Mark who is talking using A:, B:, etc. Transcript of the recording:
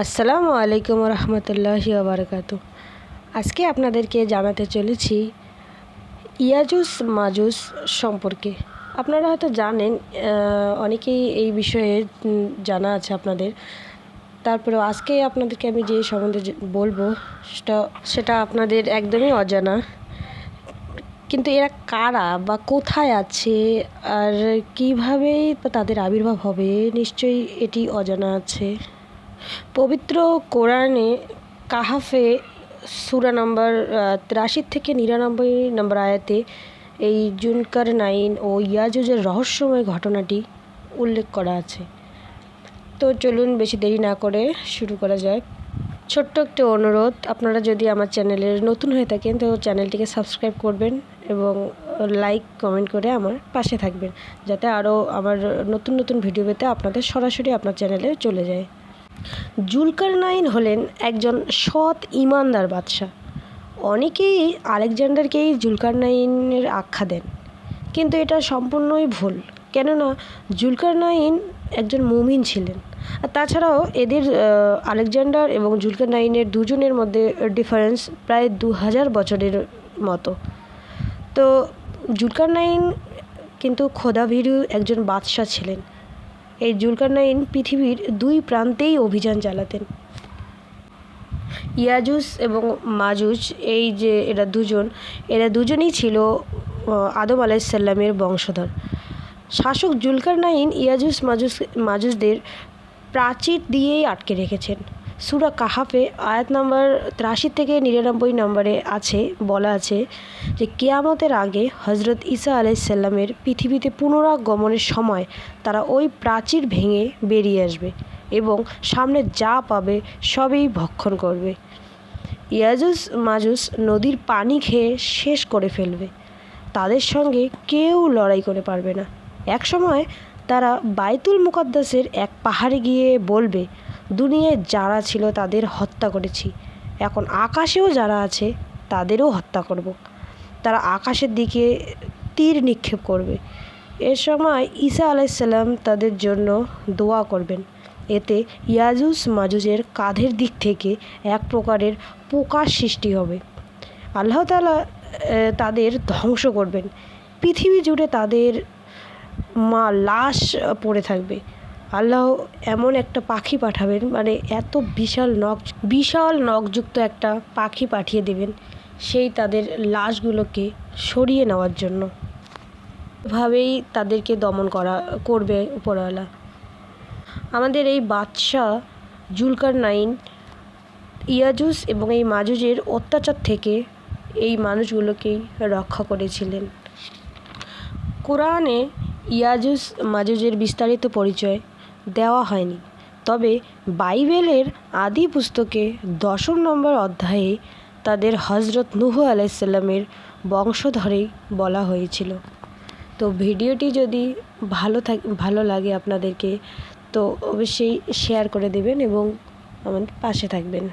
A: আসসালামু আলাইকুম রহমতুল্লাহি বারকাত আজকে আপনাদেরকে জানাতে চলেছি ইয়াজুস মাজুস সম্পর্কে। আপনারা হয়তো জানেন অনেকেই এই বিষয়ে জানা আছে আপনাদের। তারপরে আজকে আপনাদেরকে আমি যে সম্বন্ধে বলব, সেটা সেটা আপনাদের একদমই অজানা। কিন্তু এরা কারা বা কোথায় আছে, আর কীভাবে তাদের আবির্ভাব হবে, নিশ্চয়ই এটি অজানা আছে। পবিত্র কোরআনে কাহাফে সুরা নম্বর তিরাশি থেকে নিরানব্বই নম্বর আয়াতে এই জুনকার নাইন ও ইয়াজুজের রহস্যময় ঘটনাটি উল্লেখ করা আছে। তো চলুন বেশি দেরি না করে শুরু করা যাক। ছোট্ট একটি অনুরোধ, আপনারা যদি আমার চ্যানেলের নতুন হয়ে থাকেন, তো চ্যানেলটিকে সাবস্ক্রাইব করবেন এবং লাইক, কমেন্ট করে আমার পাশে থাকবেন, যাতে আরও আমার নতুন নতুন ভিডিও পেতে আপনাদের সরাসরি আপনার চ্যানেলে চলে যায়। জুলকার নাইন হলেন একজন সৎ ইমানদার বাদশাহ। অনেকেই আলেকজান্ডারকেই জুলকার নাইনের আখ্যা দেন, কিন্তু এটা সম্পূর্ণই ভুল। কেননা জুলকার নাইন একজন মুমিন ছিলেন। আর তাছাড়াও এদের আলেকজান্ডার এবং জুলকার নাইনের দুজনের মধ্যে ডিফারেন্স প্রায় দু হাজার বছরের মতো। তো জুলকার নাইন কিন্তু খোদাভীরু একজন বাদশাহ ছিলেন। এই জুলকারনাইন পৃথিবীর দুই প্রান্তেই অভিযান চালাতেন। ইয়াজুস এবং মাজুজ এই যে এরা দুজন, এরা দুজনই ছিল আদম আলাইসাল্লামের বংশধর। শাসক জুলকারনাইন ইয়াজুস, মাজুস, মাজুসদের প্রাচীর দিয়েই আটকে রেখেছেন। সুরা কাহাফে আয়াত নাম্বার তিরাশি থেকে নিরানব্বই নম্বরে আছে, বলা আছে যে কেয়ামতের আগে হজরত ঈসা আলাইসাল্লামের পৃথিবীতে পুনরাগমনের সময় তারা ওই প্রাচীর ভেঙে বেরিয়ে আসবে এবং সামনে যা পাবে সবই ভক্ষণ করবে। ইয়াজুস মাজুস নদীর পানি খেয়ে শেষ করে ফেলবে। তাদের সঙ্গে কেউ লড়াই করে পারবে না। এক সময় তারা বাইতুল মুকদ্দাসের এক পাহাড়ে গিয়ে বলবে দুনিয়ায় যারা ছিল তাদের হত্যা করেছি। এখন আকাশেও যারা আছে, তাদেরও হত্যা করব। তারা আকাশের দিকে তীর নিক্ষেপ করবে। এ সময় ঈসা আলাইসাল্লাম তাদের জন্য দোয়া করবেন। এতে ইয়াজুস মাজুজের কাঁধের দিক থেকে এক প্রকারের পোকার সৃষ্টি হবে। আল্লাহ তালা তাদের ধ্বংস করবেন। পৃথিবী জুড়ে তাদের মা লাশ পড়ে থাকবে। আল্লাহ এমন একটা পাখি পাঠাবেন মানে এত বিশাল নখ, বিশাল নখযুক্ত একটা পাখি পাঠিয়ে দেবেন সেই তাদের লাশগুলোকে সরিয়ে নেওয়ার জন্য। ভাবেই তাদেরকে দমন করা, করবে উপরওয়ালা। আমাদের এই বাদশাহ জুলকার নাইন ইয়াজুস এবং এই মাজুজের অত্যাচার থেকে এই মানুষগুলোকেই রক্ষা করেছিলেন। কোরআনে ইয়াজুস, মাজুজের বিস্তারিত পরিচয় দেওয়া হয়নি। তবে বাইবেলের আদি পুস্তকে দশম নম্বর অধ্যায়ে তাদের হজরত নুহ আলাইসাল্লামের বংশধরেই বলা হয়েছিল। তো ভিডিওটি যদি ভালো থাক, ভালো লাগে আপনাদেরকে, তো অবশ্যই শেয়ার করে দেবেন এবং আমাদের পাশে থাকবেন।